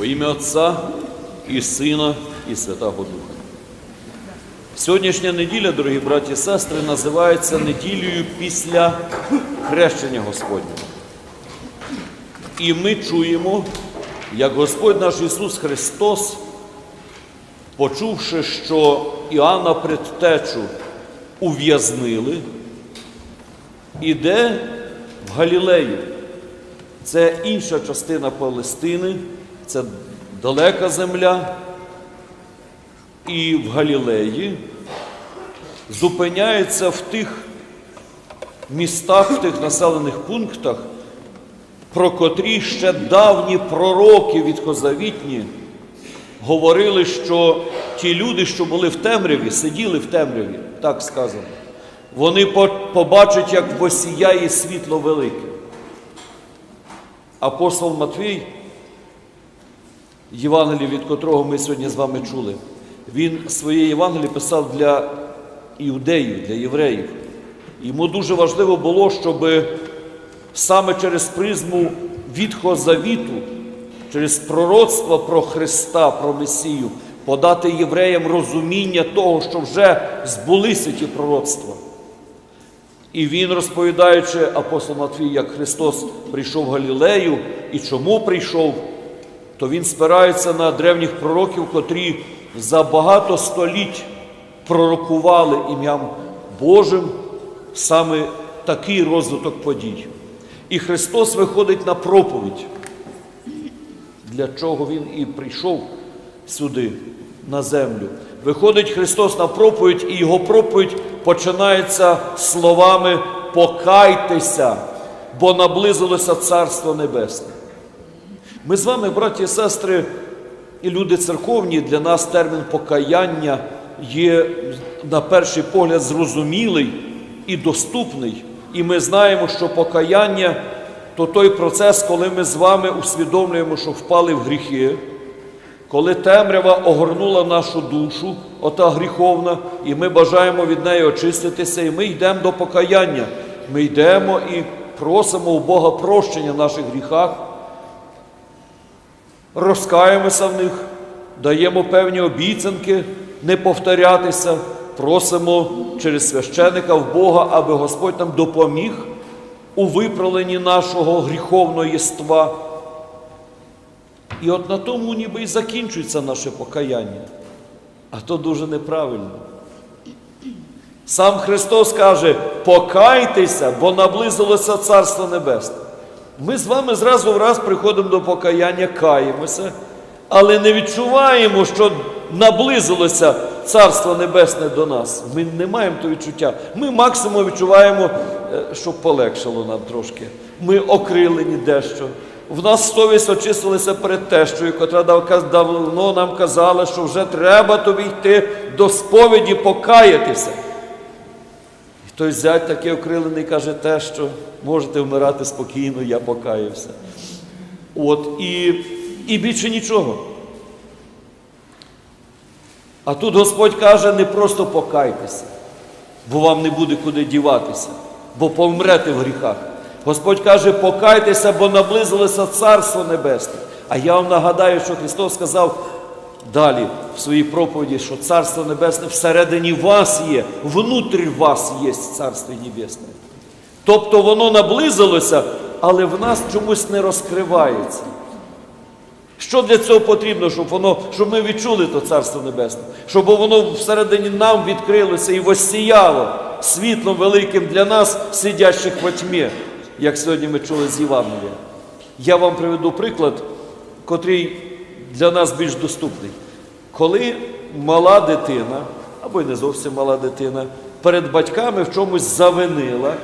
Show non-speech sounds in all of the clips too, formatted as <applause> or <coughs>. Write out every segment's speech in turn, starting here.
Во ім'я Отця і Сина, і Святого Духа. Сьогоднішня неділя, дорогі браті і сестри, називається неділею після хрещення Господнього. І ми чуємо, як Господь наш Ісус Христос, почувши, що Іоанна Предтечу ув'язнили, іде в Галілею. Це інша частина Палестини, це далека земля. І в Галілеї зупиняється в тих містах, в тих населених пунктах, про котрі ще давні пророки відхозавітні говорили, що ті люди, що були в темряві, сиділи в темряві, так сказано, вони побачать, як восіяє світло велике. Апостол Матвій, Євангелії, від котрого ми сьогодні з вами чули, він своє Євангеліє писав для іудеїв, для євреїв. Йому дуже важливо було, щоб саме через призму Відхого Завіту, через пророцтво про Христа, про Месію, подати євреям розуміння того, що вже збулися ті пророцтва. І він, розповідаючи апостол Матвій, як Христос прийшов в Галілею і чому прийшов, то він спирається на древніх пророків, котрі за багато століть пророкували ім'ям Божим саме такий розвиток подій. І Христос виходить на проповідь, для чого Він і прийшов сюди, на землю. Виходить Христос на проповідь, і Його проповідь починається словами Покайтеся, бо наблизилося Царство Небесне. Ми з вами, браті і сестри, і люди церковні, для нас термін покаяння є, на перший погляд, зрозумілий і доступний. І ми знаємо, що покаяння то той процес, коли ми з вами усвідомлюємо, що впали в гріхи, коли темрява огорнула нашу душу, ота гріховна, і ми бажаємо від неї очиститися, і ми йдемо до покаяння. Ми йдемо і просимо у Бога прощення в наших гріхах, розкаємося в них, даємо певні обіцянки не повторятися, просимо через священика в Бога, аби Господь нам допоміг у виправленні нашого гріховного єства. І от на тому ніби і закінчується наше покаяння. А то дуже неправильно. Сам Христос каже, покайтеся, бо наблизилося Царство Небесне. Ми з вами зразу в раз приходимо до покаяння, каємося, але не відчуваємо, що наблизилося Царство Небесне до нас. Ми не маємо того відчуття. Ми максимум відчуваємо, щоб полегшало нам трошки. Ми окрилені дещо. В нас совість очистилася перед тещою, котра давно нам казала, що вже треба тобі йти до сповіді покаятися. Той зять такий окрилений каже, те, що можете вмирати спокійно, я покаявся. От, І, і більше нічого. А тут Господь каже, не просто покайтеся, бо вам не буде куди діватися, бо помрете в гріхах. Господь каже, покайтеся, бо наблизилося Царство Небесне. А я вам нагадаю, що Христос сказав далі в своїй проповіді, що Царство Небесне всередині вас є, внутрі вас є Царство Небесне. Тобто воно наблизилося, але в нас чомусь не розкривається. Що для цього потрібно, щоб воно, щоб ми відчули то Царство Небесне, щоб воно всередині нам відкрилося і воссіяло світлом великим для нас, сидящих во тьмі, як сьогодні ми чули з Євангелія. Я вам приведу приклад, котрий для нас більш доступний. Коли мала дитина, або й не зовсім мала дитина, перед батьками в чомусь завинила,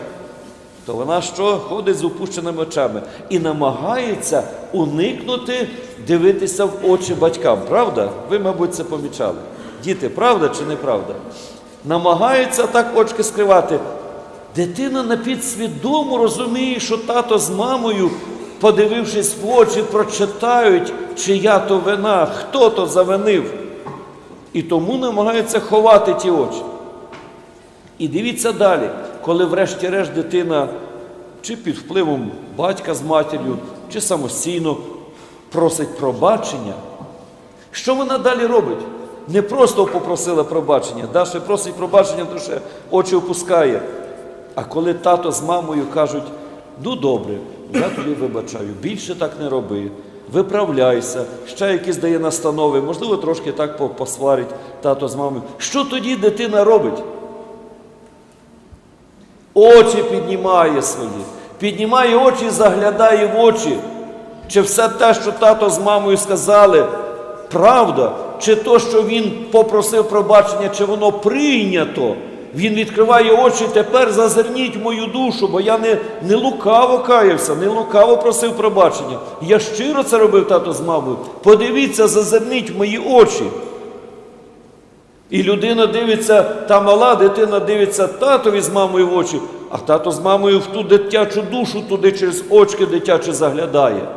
то вона що ходить з опущеними очами і намагається уникнути дивитися в очі батькам. Правда? Ви, мабуть, це помічали. Діти, правда чи неправда? Намагаються так очки скривати. Дитина на підсвідому розуміє, що тато з мамою, подивившись в очі, прочитають, чия то вина, хто то завинив. І тому намагається ховати ті очі. І дивіться далі, коли врешті-решт дитина чи під впливом батька з матір'ю, чи самостійно просить пробачення, що вона далі робить? Не просто попросила пробачення, Даша просить пробачення, то ще очі опускає. А коли тато з мамою кажуть, ну добре, я тобі вибачаю, більше так не роби, виправляйся, ще якісь дає настанови, можливо, трошки так посварить тато з мамою. Що тоді дитина робить? Очі піднімає свої, піднімає очі заглядає в очі. Чи все те, що тато з мамою сказали, правда, чи то, що він попросив пробачення, чи воно прийнято. Він відкриває очі, тепер зазирніть мою душу, бо я не, не лукаво каявся, не лукаво просив пробачення. Я щиро це робив тато з мамою. Подивіться, зазирніть мої очі. І людина дивиться, та мала дитина дивиться татові з мамою в очі, а тато з мамою в ту дитячу душу туди через очки дитячі заглядає.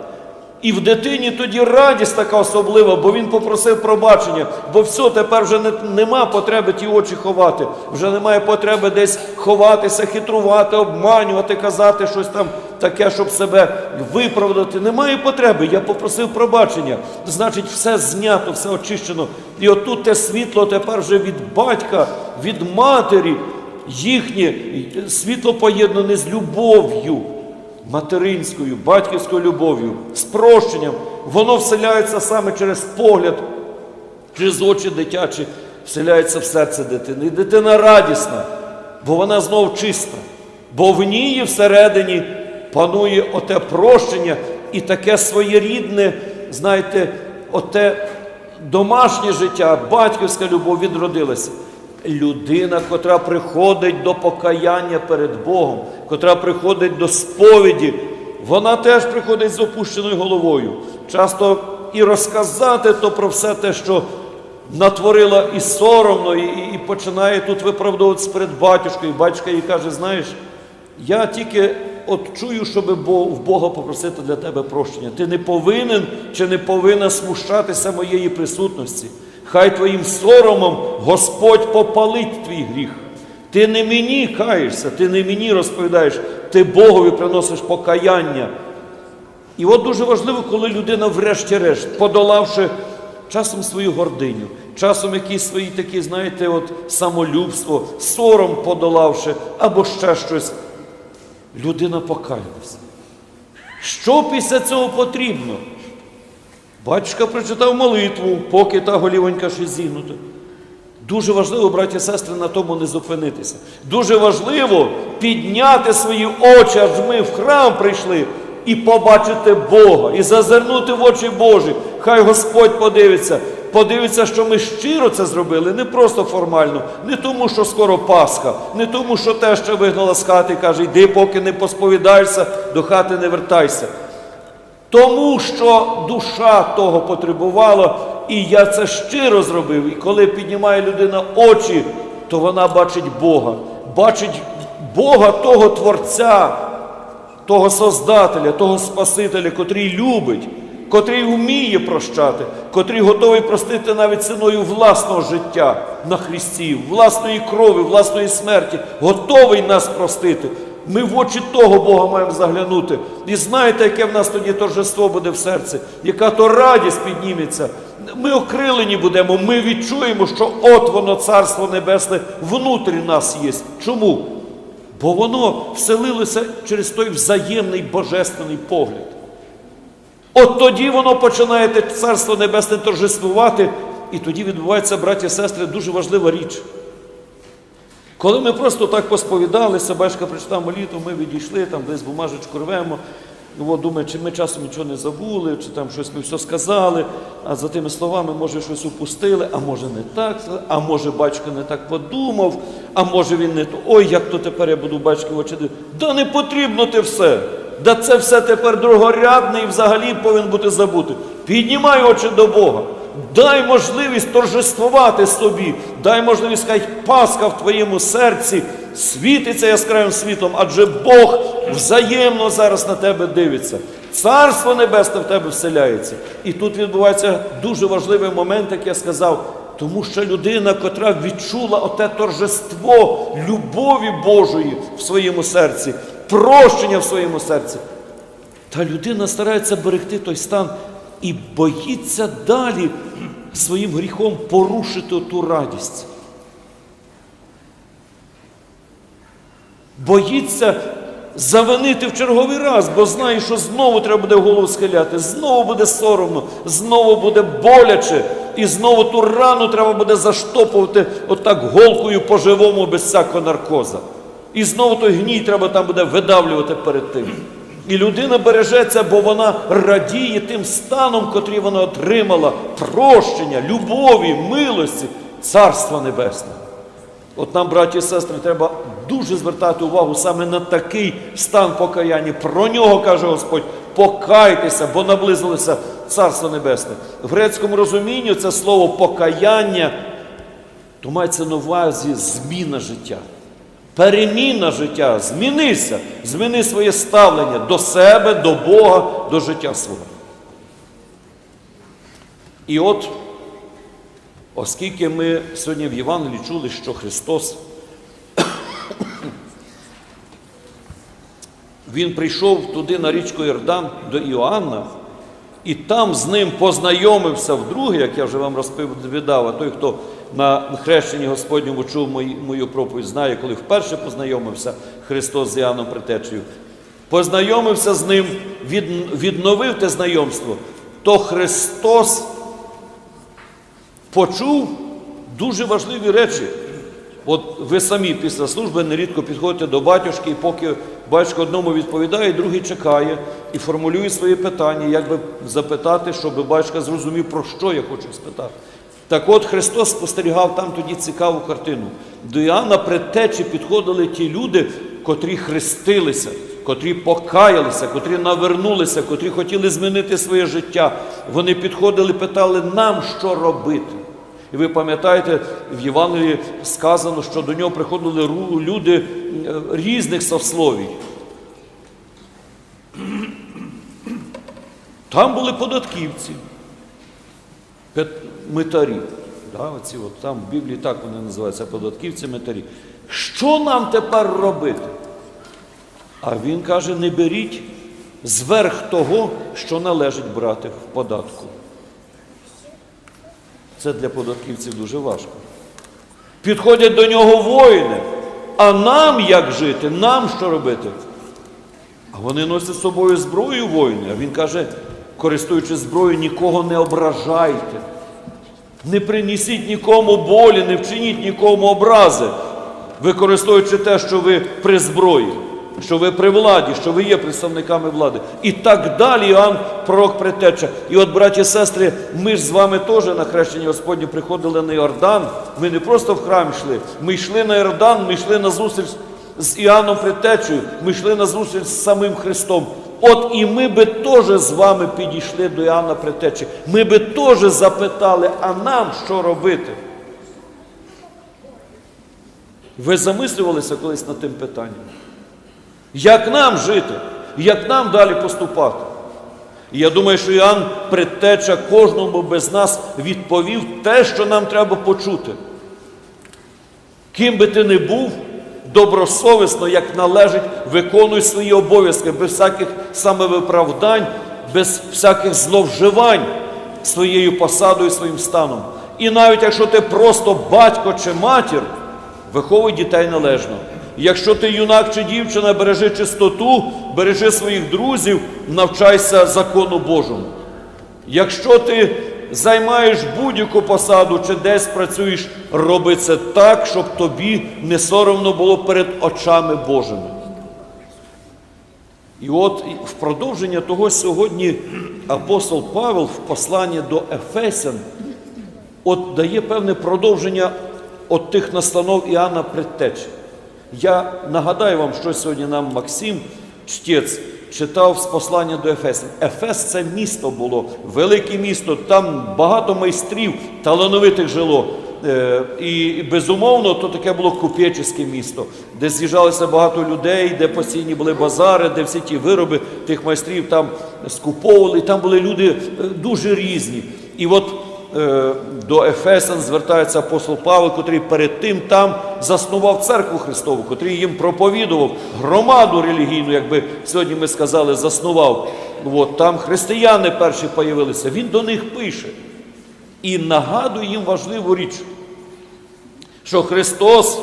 І в дитині тоді радість така особлива, бо він попросив пробачення, бо все, тепер вже не, нема потреби ті очі ховати, вже немає потреби десь ховатися, хитрувати, обманювати, казати щось там таке, щоб себе виправдати. Немає потреби. Я попросив пробачення. Значить, все знято, все очищено. І отут те світло тепер вже від батька, від матері, їхнє світло поєднане з любов'ю материнською, батьківською любов'ю, з прощенням, воно вселяється саме через погляд, через очі дитячі, вселяється в серце дитини. І дитина радісна, бо вона знов чиста, бо в ній всередині панує оте прощення і таке своєрідне, знаєте, оте домашнє життя, батьківська любов відродилася. Людина, котра приходить до покаяння перед Богом, котра приходить до сповіді, вона теж приходить з опущеною головою. Часто і розказати то про все те, що натворила і соромно, і, і, починає тут виправдовуватися перед батюшкою. Батюшка їй каже: знаєш, я тільки от чую, щоб в Бога попросити для тебе прощення. Ти не повинен чи не повинна смущатися моєї присутності. Хай твоїм соромом Господь попалить твій гріх. Ти не мені каєшся, ти не мені розповідаєш, ти Богові приносиш покаяння. І от дуже важливо, коли людина, врешті-решт, подолавши часом свою гординю, часом якісь свої такі, знаєте, от самолюбство, сором подолавши, або ще щось, людина покаялася. Що після цього потрібно? Батюшка прочитав молитву, поки та голівонька ще зігнута. Дуже важливо, браті і сестри, на тому не зупинитися. Дуже важливо підняти свої очі, аж ми в храм прийшли, і побачити Бога, і зазирнути в очі Божі. Хай Господь подивиться, подивиться, що ми щиро це зробили, не просто формально, не тому, що скоро Пасха, не тому, що те, що вигнала з хати, каже, йди, поки не посповідаєшся, до хати не вертайся. Тому що душа того потребувала, і я це щиро зробив. І коли піднімає людина очі, то вона бачить Бога, бачить Бога того Творця, того Создателя, того Спасителя, котрий любить, котрий вміє прощати, котрий готовий простити навіть ціною власного життя на Христі, власної крові, власної смерті, готовий нас простити. Ми в очі того Бога маємо заглянути. І знаєте, яке в нас тоді торжество буде в серці, яка то радість підніметься. Ми окрилені будемо, ми відчуємо, що от воно Царство Небесне внутрі нас є. Чому? Бо воно вселилося через той взаємний божественний погляд. От тоді воно починає Царство Небесне торжествувати, і тоді відбувається, браті і сестри, дуже важлива річ. Коли ми просто так посповідалися, батька прочитав молитву, ми відійшли, там десь бумажечку рвемо, ну, от, думаю, чи ми часом нічого не забули, чи там щось ми все сказали, а за тими словами, може, щось упустили, а може не так, а може батько не так подумав, а може він не то. Ой, як то тепер я буду батьки очі. Да не потрібно те все. Да це все тепер другорядне і взагалі повинен бути забути. Піднімай очі до Бога. Дай можливість торжествувати собі, дай можливість, хай Пасха в твоєму серці світиться яскравим світлом, адже Бог взаємно зараз на тебе дивиться. Царство Небесне в тебе вселяється. І тут відбувається дуже важливий момент, як я сказав, тому що людина, котра відчула оте торжество любові Божої в своєму серці, прощення в своєму серці, та людина старається берегти той стан і боїться далі своїм гріхом порушити ту радість. Боїться завинити в черговий раз, бо знає, що знову треба буде голову схиляти, знову буде соромно, знову буде боляче, і знову ту рану треба буде заштопувати отак голкою по-живому без всякого наркоза. І знову той гній треба там буде видавлювати перед тим. І людина бережеться, бо вона радіє тим станом, котрий вона отримала, прощення, любові, милості, Царства Небесного. От нам, браті і сестри, треба дуже звертати увагу саме на такий стан покаяння. Про нього каже Господь: покайтеся, бо наблизилося Царство Небесне. В грецькому розумінні це слово покаяння, то мається на увазі зміна життя. Переміна життя, змінися, зміни своє ставлення до себе, до Бога, до життя свого. І от Оскільки ми сьогодні в Євангелії чули, що Христос <coughs> Він прийшов туди на річку Йордан до Іоанна, і там з ним познайомився вдруге, як я вже вам розповідав, а той, хто на хрещенні Господньому чув мою, проповідь, знає, коли вперше познайомився Христос з Іоанном Притечею, познайомився з ним, від, відновив те знайомство, то Христос почув дуже важливі речі. От ви самі після служби нерідко підходите до батюшки, і поки батюшка одному відповідає, другий чекає і формулює свої питання, як би запитати, щоб батюшка зрозумів, про що я хочу спитати. Так от Христос спостерігав там тоді цікаву картину. До Іоанна предтечі підходили ті люди, котрі хрестилися, котрі покаялися, котрі навернулися, котрі хотіли змінити своє життя. Вони підходили, питали нам, що робити. І ви пам'ятаєте, в Євангелії сказано, що до нього приходили люди е, різних сословій. Там були податківці, митарі. Да, оці от, там в Біблії так вони називаються податківці, митарі. Що нам тепер робити? А він каже: не беріть зверх того, що належить брати в податку. Це для податківців дуже важко. Підходять до нього воїни. А нам як жити? Нам що робити? А вони носять з собою зброю воїни. А він каже, користуючись зброєю, нікого не ображайте. Не принесіть нікому болі, не вчиніть нікому образи, використовуючи те, що ви при зброї, що ви при владі, що ви є представниками влади. І так далі Іоанн пророк притеча. І от, браті і сестри, ми ж з вами теж на хрещення Господнє приходили на Йордан. Ми не просто в храм йшли, ми йшли на Йордан, ми йшли на зустріч з Іоанном Притечею, ми йшли на зустріч з самим Христом. От і ми би теж з вами підійшли до Іоанна Притечі. Ми би теж запитали, а нам що робити? Ви замислювалися колись над тим питанням? Як нам жити? Як нам далі поступати? Я думаю, що Іоанн Предтеча кожному без нас відповів те, що нам треба почути. Ким би ти не був, добросовісно, як належить, виконуй свої обов'язки без всяких самовиправдань, без всяких зловживань своєю посадою, своїм станом. І навіть якщо ти просто батько чи матір, виховуй дітей належно. Якщо ти юнак чи дівчина, бережи чистоту, бережи своїх друзів, навчайся закону Божому. Якщо ти займаєш будь-яку посаду чи десь працюєш, роби це так, щоб тобі не соромно було перед очами Божими. І от в продовження того сьогодні апостол Павел в посланні до Ефесян от дає певне продовження от тих настанов Іоанна Предтечі. Я нагадаю вам, що сьогодні нам Максим Чтець читав з послання до Ефесян. Ефес це місто було, велике місто, там багато майстрів, талановитих жило. Е, І безумовно, то таке було купечеське місто, де з'їжджалося багато людей, де постійні були базари, де всі ті вироби тих майстрів там скуповували. Там були люди е, дуже різні. І от до Ефесян звертається апостол Павло, котрий перед тим там заснував церкву Христову, котрий їм проповідував громаду релігійну, як би сьогодні ми сказали, заснував. от, там християни перші появилися, він до них пише і нагадує їм важливу річ, що Христос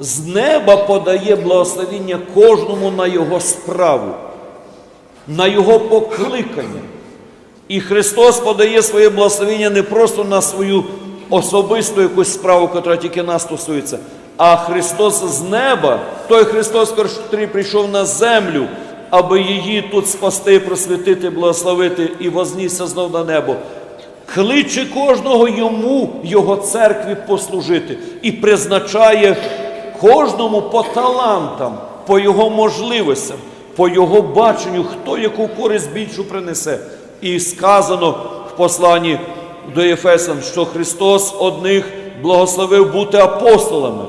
з неба подає благословіння кожному на його справу, на його покликання. І Христос подає своє благословення не просто на свою особисту якусь справу, яка тільки нас стосується, а Христос з неба, той Христос, який прийшов на землю, аби її тут спасти, просвітити, благословити і вознісся знов на небо. Кличе кожного йому, його церкві послужити і призначає кожному по талантам, по його можливостям, по його баченню, хто яку користь більшу принесе. І сказано в посланні до Єфесян, що Христос одних благословив бути апостолами,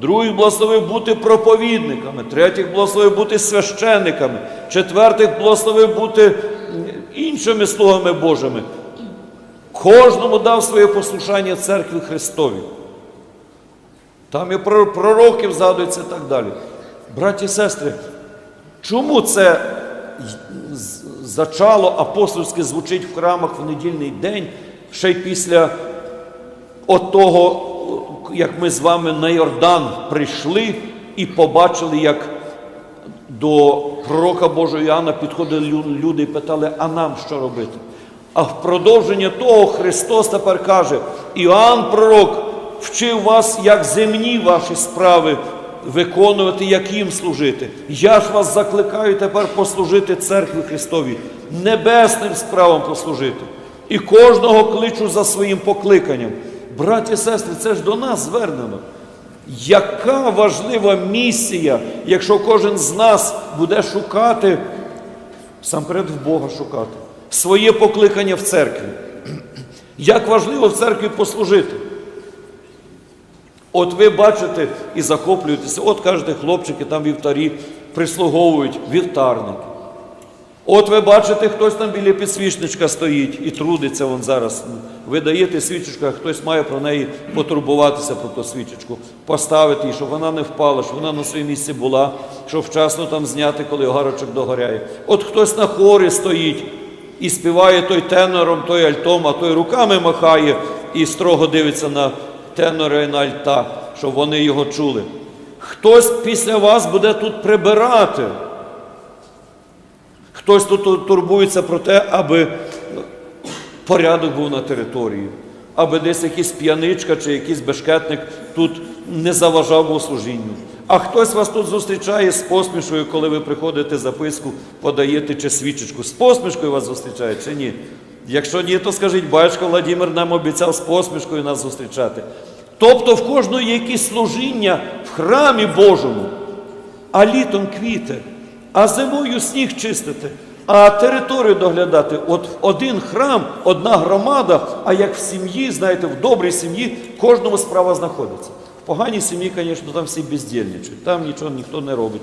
других благословив бути проповідниками, третіх благословив бути священниками, четвертих благословив бути іншими слугами Божими. Кожному дав своє послушання церкві Христові. Там і про пророків згадується і так далі. Браті і сестри, чому це зачало апостольське звучить в храмах в недільний день, ще й після отого, як ми з вами на Йордан прийшли і побачили, як до пророка Божого Іоанна підходили люди і питали, а нам що робити? А в продовження того Христос тепер каже, Іоанн пророк вчив вас, як земні ваші справи виконувати, як їм служити. Я ж вас закликаю тепер послужити церкві Христовій, небесним справам послужити. І кожного кличу за своїм покликанням. Браті і сестри, це ж до нас звернено. Яка важлива місія, якщо кожен з нас буде шукати, сам перед в Бога шукати, своє покликання в церкві. Як важливо в церкві послужити. От ви бачите і захоплюєтеся, от кажете, хлопчики там вівтарі прислуговують вівтарники. От ви бачите, хтось там біля підсвічничка стоїть і трудиться вон зараз. Ви даєте свічечку, а хтось має про неї потурбуватися про ту свічечку, поставити її, щоб вона не впала, щоб вона на своєму місці була, щоб вчасно там зняти, коли огарочок догоряє. От хтось на хорі стоїть і співає той тенором, той альтом, а той руками махає і строго дивиться на тенора і на альта, щоб вони його чули. Хтось після вас буде тут прибирати. Хтось тут турбується про те, аби порядок був на території, аби десь якийсь п'яничка чи якийсь бешкетник тут не заважав богослужінню. А хтось вас тут зустрічає з посмішкою, коли ви приходите записку, подаєте чи свічечку. З посмішкою вас зустрічає чи ні? Якщо ні, то скажіть, батько Владимир нам обіцяв з посмішкою нас зустрічати. Тобто в кожного є якісь служіння в храмі Божому, а літом квіти, а зимою сніг чистити, а територію доглядати. От один храм, одна громада, а як в сім'ї, знаєте, в добрій сім'ї кожному справа знаходиться. В поганій сім'ї, звісно, там всі бездільничають, там нічого ніхто не робить.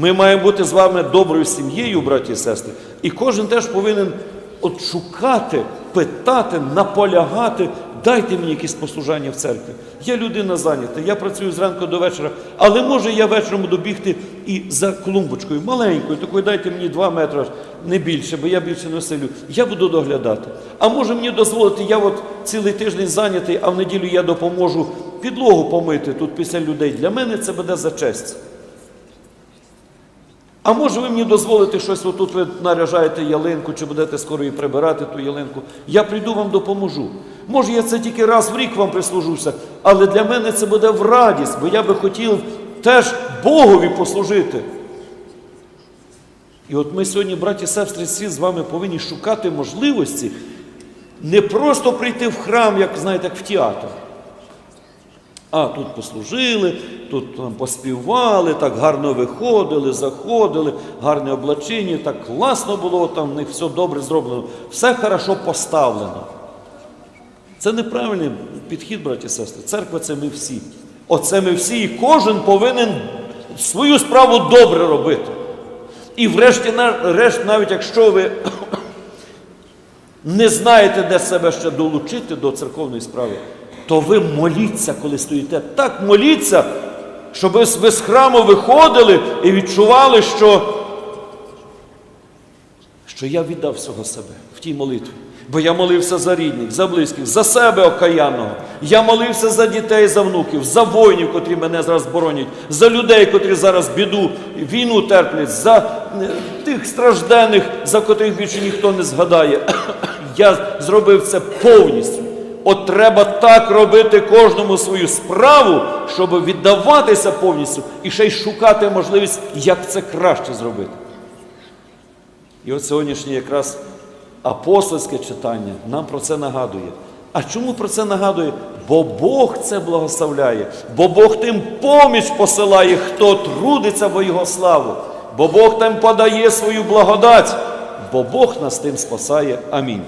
Ми маємо бути з вами доброю сім'єю, браті і сестри, і кожен теж повинен от шукати, питати, наполягати, дайте мені якесь послужання в церкві. Я людина зайнята, я працюю зранку до вечора, але може я вечором буду бігти і за клумбочкою, маленькою, такою дайте мені два метри, не більше, бо я більше не селю. Я буду доглядати. А може мені дозволити, я от цілий тиждень зайнятий, а в неділю я допоможу підлогу помити тут після людей. Для мене це буде за честь. А може ви мені дозволите щось, отут ви наряжаєте ялинку, чи будете скоро її прибирати ту ялинку. Я прийду вам допоможу. Може, я це тільки раз в рік вам прислужуся, але для мене це буде в радість, бо я би хотів теж Богові послужити. І от ми сьогодні, браті і сестри, всі з вами повинні шукати можливості не просто прийти в храм, як знаєте, як в театр. А тут послужили, тут там поспівали, так гарно виходили, заходили, гарне облачення, так класно було, там в них все добре зроблено, все хорошо поставлено. Це неправильний підхід, браті і сестри. Церква це ми всі. Оце ми всі, і кожен повинен свою справу добре робити. І врешті, решт, навіть якщо ви <coughs> не знаєте, де себе ще долучити до церковної справи, то ви моліться, коли стоїте. Так моліться, щоб ви з храму виходили і відчували, що що я віддав всього себе в тій молитві. Бо я молився за рідних, за близьких, за себе окаянного. Я молився за дітей, за внуків, за воїнів, котрі мене зараз боронять, за людей, котрі зараз біду, війну терплять, за е, тих страждених, за котрих більше ніхто не згадає. <coughs> Я зробив це повністю. Треба так робити кожному свою справу, щоб віддаватися повністю і ще й шукати можливість, як це краще зробити. І от сьогоднішнє якраз апостольське читання нам про це нагадує. А чому про це нагадує? Бо Бог це благословляє, бо Бог тим поміч посилає, хто трудиться во Його славу, бо Бог тим подає свою благодать, бо Бог нас тим спасає. Амінь.